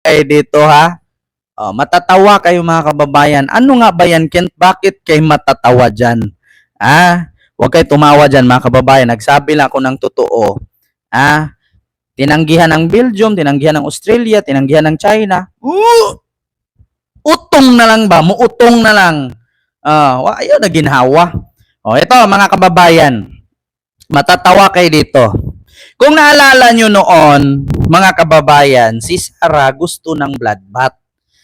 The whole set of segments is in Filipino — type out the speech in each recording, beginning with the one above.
kayo dito ha. Oh, matatawa kayo mga kababayan. Ano nga ba yan, Kent? Bakit kayo matatawa dyan? Ah, huwag kayo tumawa dyan mga kababayan. Nagsabi lang ako ng totoo. Ah, tinanggihan ng Belgium, tinanggihan ng Australia, tinanggihan ng China. Uh, utong na lang ba? Muutong na lang. Ah, wa- ayaw na ginhawa. Oh, ito mga kababayan. Matatawa kayo dito. Kung naalala nyo noon, mga kababayan, si Sara gusto ng blood bath.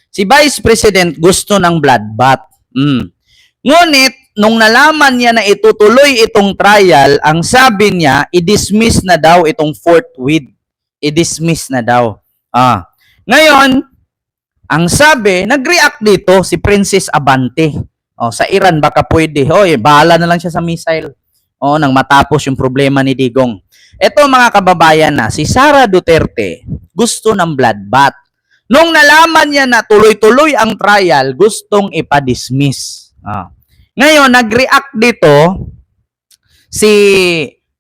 Si Vice President gusto ng blood bath. Mm. Ngunit, nung nalaman niya na itutuloy itong trial, ang sabi niya, i-dismiss na daw itong forthwith. I-dismiss na daw. Ah. Ngayon, ang sabi, nag-react dito si Princess Abante. Oh, sa Iran baka pwede. Hoy, bahala na lang siya sa missile. Oh, nang matapos yung problema ni Digong. Ito mga kababayan na, si Sara Duterte gusto ng blood bath. Nung nalaman niya na tuloy-tuloy ang trial, gustong ipa-dismiss. Ah. Ngayon, nag-react dito si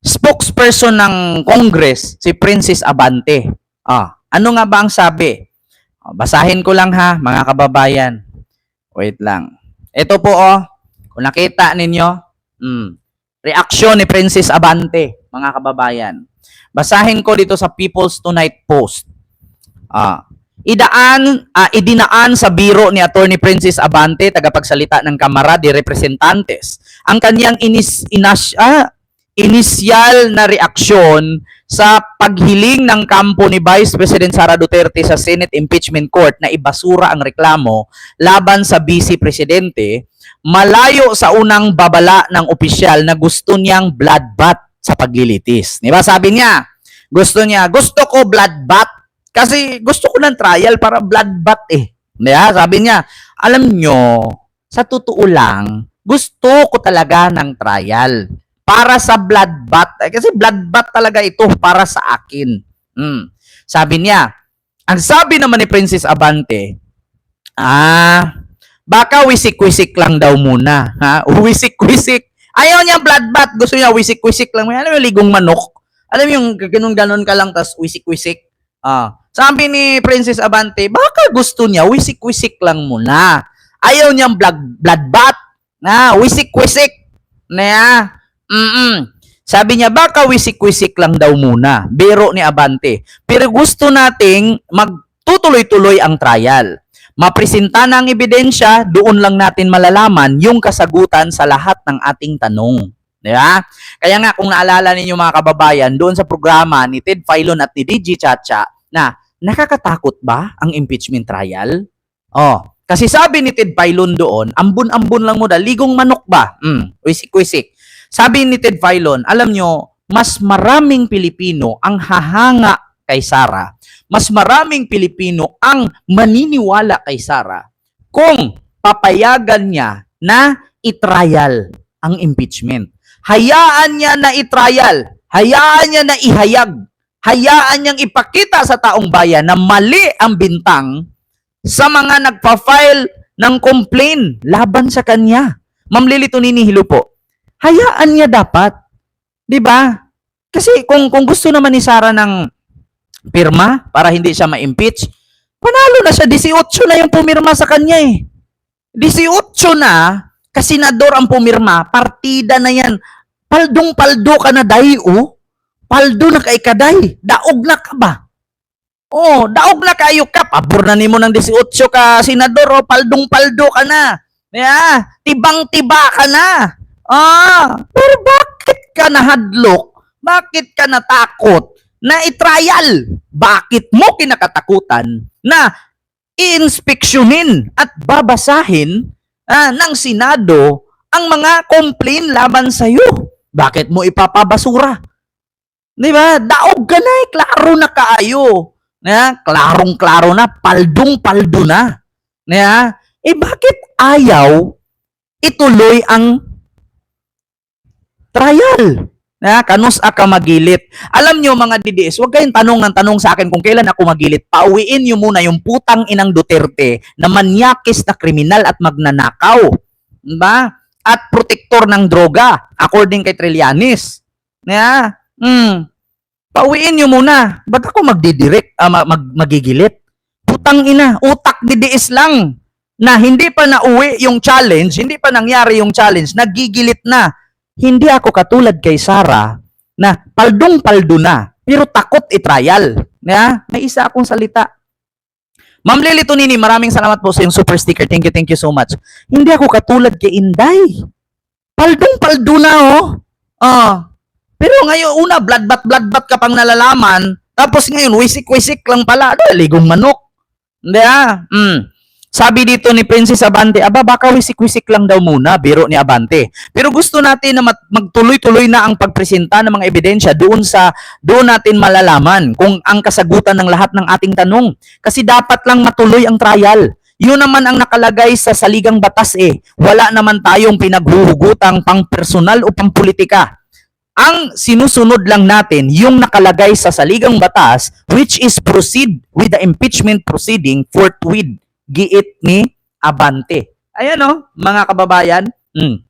spokesperson ng Congress, si Princess Abante. Ah, ano nga ba ang sabi? Ah, basahin ko lang ha, mga kababayan. Wait lang. Ito po oh, kung nakita ninyo, mm, reaksyon ni Princess Abante, mga kababayan. Basahin ko dito sa People's Tonight Post. Ah, idaan ah, idinaan sa biro ni Attorney Princess Abante tagapagsalita ng Kamara de Representantes ang kanyang inis inas ah, inisyal na reaksyon sa paghiling ng kampo ni Vice President Sara Duterte sa Senate Impeachment Court na ibasura ang reklamo laban sa Vice Presidente malayo sa unang babala ng opisyal na gusto niyang bloodbath sa paglilitis. Di ba sabi niya? Gusto niya, gusto ko bloodbath kasi gusto ko ng trial para bloodbath eh. Diba? Sabi niya, alam nyo, sa totoo lang, gusto ko talaga ng trial para sa bloodbath. Eh, kasi bloodbath talaga ito para sa akin. Mm. Sabi niya, ang sabi naman ni Princess Abante, ah, baka wisik-wisik lang daw muna. Ha? Wisik-wisik. Ayaw niya bloodbath. Gusto niya wisik-wisik lang. Alam mo ligong manok? Alam yung ganun-ganon ka lang tas wisik-wisik? Ah. Sabi ni Princess Abante, baka gusto niya wisik-wisik lang muna. Ayaw niyang blood, bloodbath. Na, wisik-wisik. Na, mm Sabi niya, baka wisik-wisik lang daw muna. Biro ni Abante. Pero gusto nating magtutuloy-tuloy ang trial. Mapresenta na ebidensya, doon lang natin malalaman yung kasagutan sa lahat ng ating tanong. Di ba? Kaya nga, kung naalala ninyo mga kababayan, doon sa programa ni Ted Filon at ni DJ Chacha, na nakakatakot ba ang impeachment trial? Oh, kasi sabi ni Ted Filon doon, ambun-ambun lang mo da, ligong manok ba? Mm, wisik-wisik. Sabi ni Ted Filon, alam nyo, mas maraming Pilipino ang hahanga kay Sara. Mas maraming Pilipino ang maniniwala kay Sara kung papayagan niya na itrial ang impeachment. Hayaan niya na itrial. Hayaan niya na ihayag. Hayaan niyang ipakita sa taong bayan na mali ang bintang sa mga nagpa-file ng complaint laban sa kanya. Ma'am Lily Toninihilo po, hayaan niya dapat. 'Di ba? Kasi kung kung gusto naman ni Sara ng pirma para hindi siya ma-impeach, panalo na siya 18 na yung pumirma sa kanya eh. 18 na, kasi senador ang pumirma, partida na yan. Paldong-paldo ka na dahi oh. Paldo na kay kaday. Daog na ka ba? Oh, daog na kayo ka. Pabor na nimo ng 18 ka senador, oh, paldong-paldo ka na. Yeah, tibang-tiba ka na. Ah, pero bakit ka nahadlok? Bakit ka natakot na i-trial? Bakit mo kinakatakutan na inspeksyonin at babasahin ah, ng Senado ang mga complaint laban sa iyo? Bakit mo ipapabasura? Di ba? Daog ka na eh. Klaro na kaayo. Na, klarong-klaro na. Paldong-paldo na. Na, eh bakit ayaw ituloy ang trial? Na, kanus ka magilit. Alam nyo mga DDS, huwag kayong tanong ng tanong sa akin kung kailan ako magilit. Pauwiin nyo muna yung putang inang Duterte na manyakis na kriminal at magnanakaw. Diba? At protektor ng droga, according kay Trillanes. Na, Hmm. Pauwiin nyo muna. Ba't ako magdidirect, ah, mag, mag- magigilit? Putang ina, utak didiis lang na hindi pa nauwi yung challenge, hindi pa nangyari yung challenge, nagigilit na. Hindi ako katulad kay Sarah na paldong-paldo na, pero takot i-trial. Yeah? May isa akong salita. Ma'am Lily Tonini, maraming salamat po sa yung super sticker. Thank you, thank you so much. Hindi ako katulad kay Inday. Paldong-paldo na, oh. Ah. Pero ngayon, una, bloodbath ka pang nalalaman. Tapos ngayon, wisik-wisik lang pala. Ano, ligong manok. Hindi ah. Mm. Sabi dito ni Princess Abante, aba baka wisik-wisik lang daw muna, biro ni Abante. Pero gusto natin na magtuloy-tuloy na ang pagpresenta ng mga ebidensya doon sa doon natin malalaman kung ang kasagutan ng lahat ng ating tanong. Kasi dapat lang matuloy ang trial. Yun naman ang nakalagay sa saligang batas eh. Wala naman tayong pinaghuhugutang pang personal o pang politika. Ang sinusunod lang natin yung nakalagay sa saligang batas which is proceed with the impeachment proceeding forthwith giit ni Abante. Ayan oh, mga kababayan. Mm.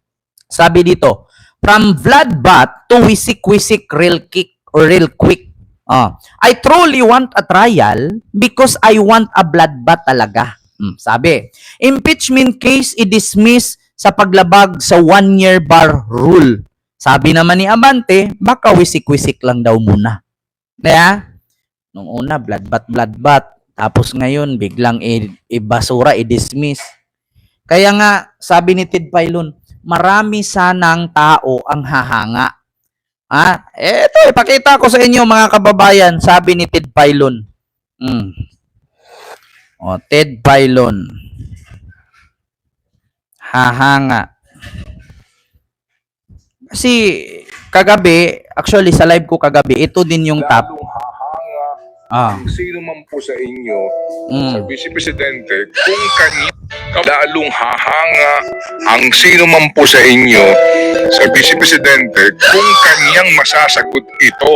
Sabi dito, from bloodbath to wisik-wisik real kick or real quick. Ah, I truly want a trial because I want a bloodbath talaga. Mm, sabi, impeachment case i-dismiss sa paglabag sa one-year bar rule. Sabi naman ni Abante, baka wisik-wisik lang daw muna. Kaya, nung una, bloodbath, bloodbath. Tapos ngayon, biglang ibasura, i-dismiss. Kaya nga, sabi ni Ted Pailon, marami sanang tao ang hahanga. Ah, eto, ipakita ko sa inyo mga kababayan, sabi ni Ted Pailon. Mm. O, Ted Pailon. Hahanga. Kasi kagabi, actually sa live ko kagabi, ito din yung top. Ah. sino man po sa inyo sa Mm. Vice Presidente kung kanya lalong hahanga ang sino man po sa inyo sa Vice Presidente kung kanyang masasagot ito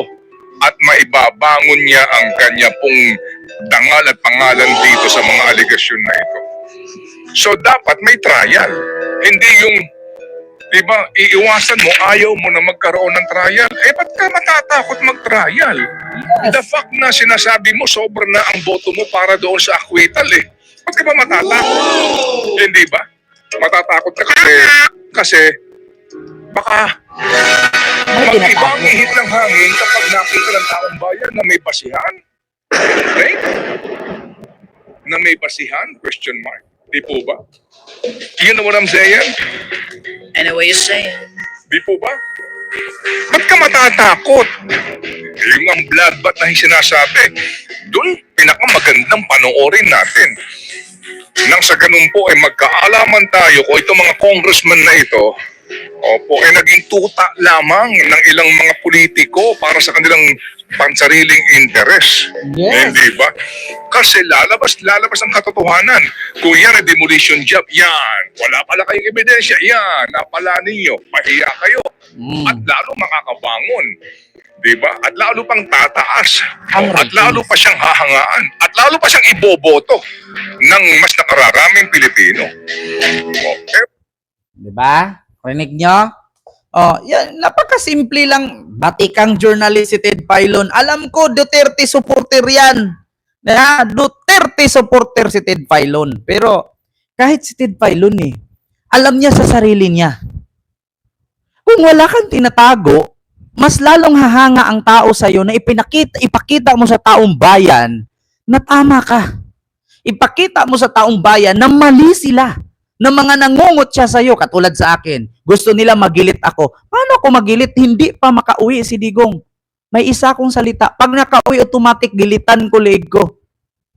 at maibabangon niya ang kanya pong dangal at pangalan dito sa mga alegasyon na ito. So dapat may trial. Hindi yung Diba, iiwasan mo, ayaw mo na magkaroon ng trial. Eh, ba't ka matatakot mag-trial? The fact na sinasabi mo, sobra na ang boto mo para doon sa acquittal eh. Ba't ka ba matatakot? Hindi ba? Matatakot ka kasi, kasi, baka mag-iba ang ihip ng hangin kapag nakita ng taong bayan na may basihan. Right? Na may basihan? Question mark. Di po ba? You know what I'm saying? I know what you're saying. Di po ba? Ba't ka matatakot? Yung ang bloodbath na sinasabi, doon pinakamagandang panoorin natin. Nang sa ganun po ay magkaalaman tayo kung itong mga congressman na ito, opo, ay naging tuta lamang ng ilang mga politiko para sa kanilang pansariling interes. Yes. Hindi ba? Kasi lalabas, lalabas ang katotohanan. Kung yan ay demolition job, yan. Wala pala kayong ebidensya, yan. Napala ninyo. Pahiya kayo. Mm. At lalo makakabangon. Di ba? At lalo pang tataas. Ang At lalo pa siyang hahangaan. At lalo pa siyang iboboto ng mas nakararaming Pilipino. O, eh, Di ba? Rinig nyo? Oh, yan, napakasimple lang. Batikang journalist si Ted Pailon. Alam ko, Duterte supporter yan. Na, Duterte supporter si Ted Pailon. Pero, kahit si Ted Pailon eh, alam niya sa sarili niya. Kung wala kang tinatago, mas lalong hahanga ang tao sa iyo na ipinakita, ipakita mo sa taong bayan na tama ka. Ipakita mo sa taong bayan na mali sila na mga nangungot siya sa iyo katulad sa akin. Gusto nila magilit ako. Paano ako magilit? Hindi pa makauwi si Digong. May isa akong salita. Pag nakauwi, automatic gilitan ko leeg ko.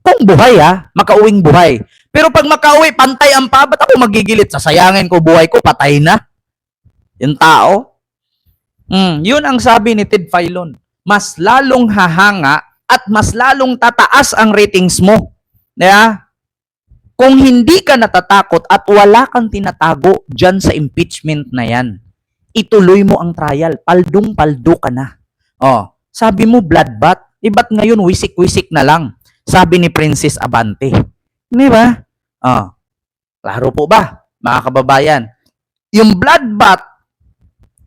Kung buhay ha, makauwing buhay. Pero pag makauwi, pantay ang pa, ba't ako magigilit? Sasayangin ko buhay ko, patay na. Yung tao. Mm, yun ang sabi ni Ted Filon. Mas lalong hahanga at mas lalong tataas ang ratings mo. Yeah? Kung hindi ka natatakot at wala kang tinatago dyan sa impeachment na yan, ituloy mo ang trial. Paldong-paldo ka na. Oh, sabi mo bloodbath, iba't ngayon wisik-wisik na lang. Sabi ni Princess Abante. Di ba? Oh, klaro po ba, mga kababayan? Yung bloodbath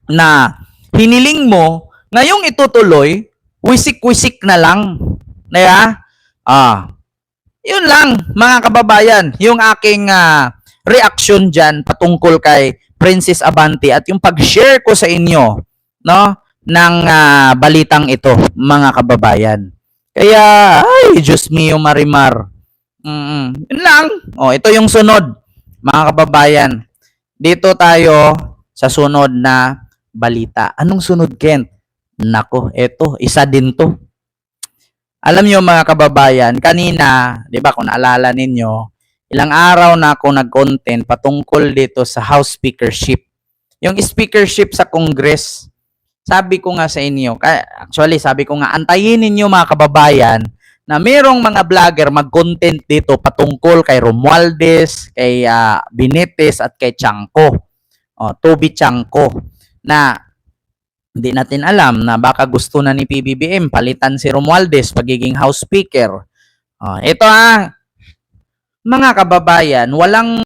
na hiniling mo, ngayong itutuloy, wisik-wisik na lang. Kaya, ah, Yun lang, mga kababayan, yung aking ah, reaction dyan patungkol kay Princess Abante at yung pag-share ko sa inyo, no, ng ah, balitang ito, mga kababayan. Kaya, ay, Diyos mio marimar. Mm, yun lang. Oh, ito yung sunod, mga kababayan. Dito tayo sa sunod na balita. Anong sunod, Kent? Nako, eto, isa din to. Alam niyo mga kababayan, kanina, 'di ba, kung naalala ninyo, ilang araw na ako nag-content patungkol dito sa House speakership. Yung speakership sa Congress. Sabi ko nga sa inyo, actually sabi ko nga antayin ninyo mga kababayan na merong mga vlogger mag-content dito patungkol kay Romualdez, kay ah, Benitez at kay Chanco. Oh, Toby Chanco na hindi natin alam na baka gusto na ni PBBM palitan si Romualdez pagiging House Speaker. Oh, ito ah, mga kababayan, walang